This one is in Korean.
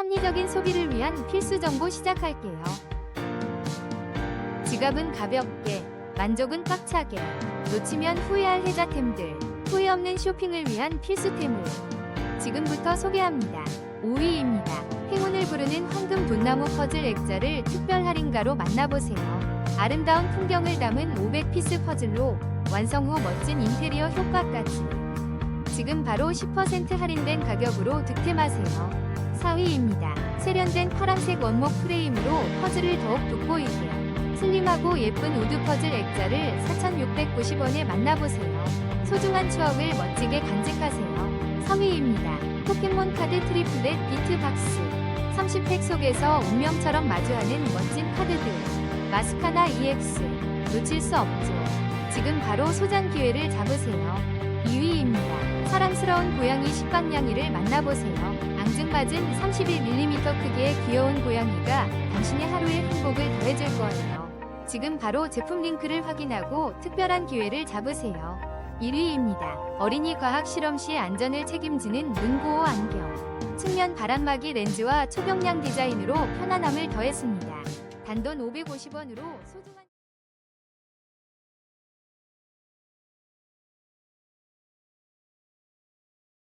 합리적인 소비를 위한 필수 정보 시작할게요. 지갑은 가볍게, 만족은 꽉차게, 놓치면 후회할 혜자템들, 후회 없는 쇼핑을 위한 필수템을 지금부터 소개합니다. 5위입니다. 행운을 부르는 황금 돈나무 퍼즐 액자를 특별 할인가로 만나보세요. 아름다운 풍경을 담은 500피스 퍼즐로 완성 후 멋진 인테리어 효과까지. 지금 바로 10% 할인된 가격으로 득템하세요. 4위입니다. 세련된 파란색 원목 프레임으로 퍼즐을 더욱 돋보이게. 슬림하고 예쁜 우드 퍼즐 액자를 4,690원에 만나보세요. 소중한 추억을 멋지게 간직하세요. 3위입니다. 포켓몬 카드 트리플렛 비트박스. 30팩 속에서 운명처럼 마주하는 멋진 카드들. 마스카나 EX. 놓칠 수 없죠. 지금 바로 소장 기회를 잡으세요. 2위입니다. 사랑스러운 고양이 식빵냥이를 만나보세요. 앙증맞은 31mm 크기의 귀여운 고양이가 당신의 하루의 행복을 더해줄 거예요. 지금 바로 제품 링크를 확인하고 특별한 기회를 잡으세요. 1위입니다. 어린이 과학 실험 시의 안전을 책임지는 눈보호 안경. 측면 바람막이 렌즈와 초경량 디자인으로 편안함을 더했습니다. 단돈 550원으로 소중한